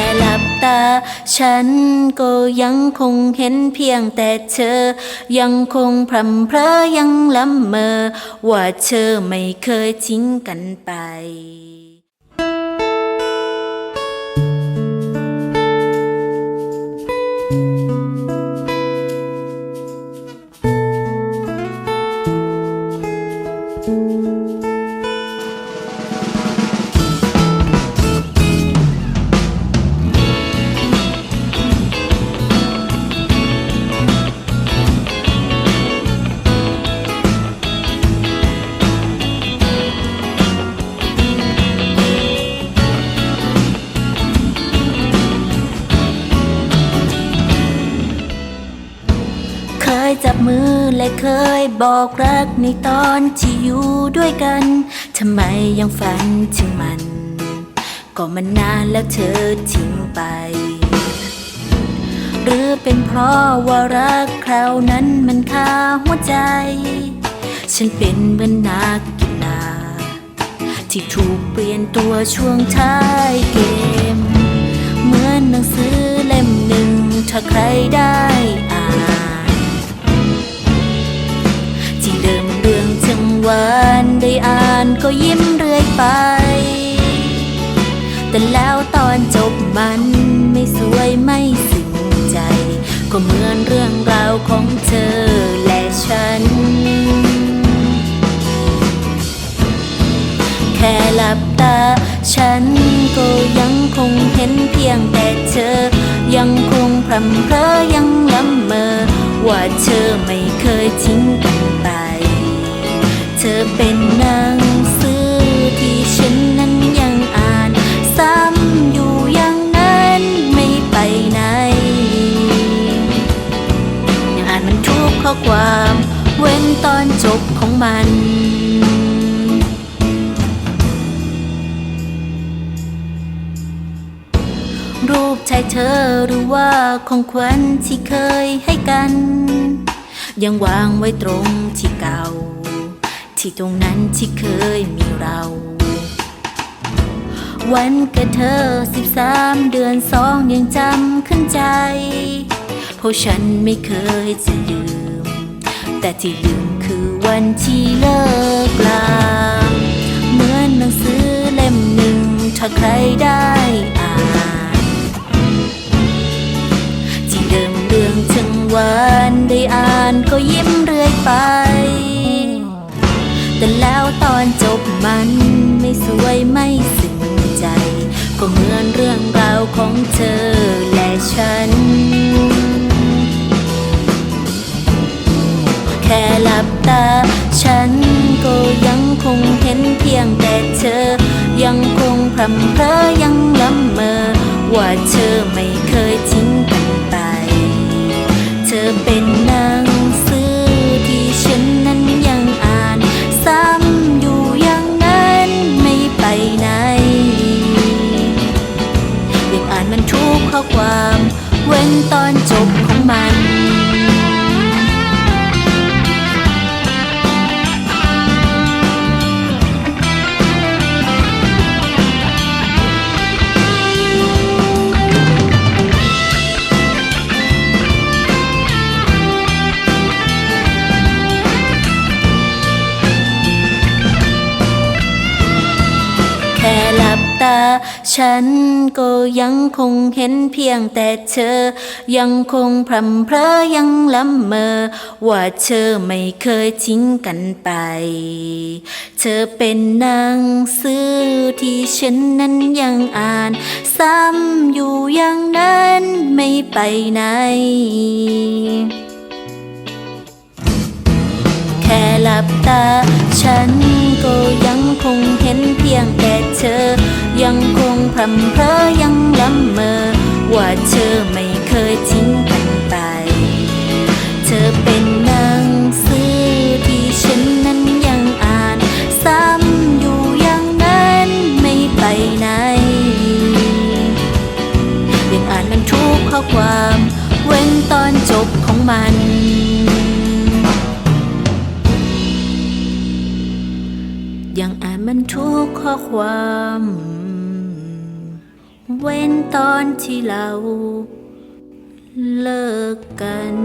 ค่หลับตา ฉันก็ยังคงเห็นเพียงแต่เธอ ยังคงพรำเพรอยังลำเมอ ว่าเธอไม่เคยทิ้งกันไป ยจับมือและเคยบอกรักในตอนที่อยู่ด้วยกันทำไมยังฝันถึงมัน ก็มันนานแล้วเธอทิ้งไป หรือเป็นเพราะว่ารักคราวนั้นมันคาหัวใจ ฉันเป็นเหมือนนักกีฬาที่ถูกเปลี่ยนตัวช่วงท้ายเกม เหมือนหนังสือเล่มหนึ่งถ้าใครได้ ก็ยิ้มเรื่อยไป แต่แล้วตอนจบมันไม่สวยไม่ซึ้งใจ ก็เหมือนเรื่องราวของเธอและฉัน แค่หลับตา ฉันก็ยังคงเห็นเพียงแต่เธอ ยังคงพรำเพรอยังละเมอว่าเธอไม่เคยทิ้งกันไป เธอเป็นนัง บของมันรูปชายเธอหรือว่าของขวัญที่เคยให้กัน ยังวางไว้ตรงที่เก่า ที่ตรงนั้นที่เคยมีเรา วันเกิดเธอสิบสามเดือนสองยังจำขึ้นใจ เพราะฉันไม่เคยจะลืม แต่ที่ลืมคือ วันที่เลิกลา เหมือนหนังสือเล่มหนึ่ง ถ้าใครได้อ่าน ที่เดิมเรื่องจังวานได้อ่านก็ยิ้มเรื่อยไป แต่แล้วตอนจบมันไม่สวยไม่ซึ้งใจ ก็เหมือนเรื่องราวของเธอ พียงแต่เธอ ยังคงพรำเพรอยังละเมอ ว่าเธอไม่เคยทิ้งกันไป เธอเป็นหนังสือที่ฉันนั้นยังอ่าน ซ้ำอยู่อย่างนั้นไม่ไปไหน ยังอ่านมันทุกข้อความ เว้นตอนจบของมัน ฉันก็ยังคงเห็นเพียงแต่เธอ ยังคงพรำเพรอยังละเมอ ว่าเธอไม่เคยทิ้งกันไป เธอเป็นหนังสือที่ฉันนั้นยังอ่าน ซ้ำอยู่อย่างนั้นไม่ไปไหนแค่หลับตา ฉันก็ยังคงเห็นเพียงแต่เธอ ยังคงพรำเพรอยังละเมอ ว่าเธอไม่เคยทิ้งกันไป เธอเป็นหนังสือที่ฉันนั้นยังอ่าน ซ้ำอยู่อย่างนั้นไม่ไปไหน ยังอ่านมันทุกข้อความ เว้นตอนจบของมันยังอ่านมันทุกข้อความ เว้นตอนที่เราเลิกกัน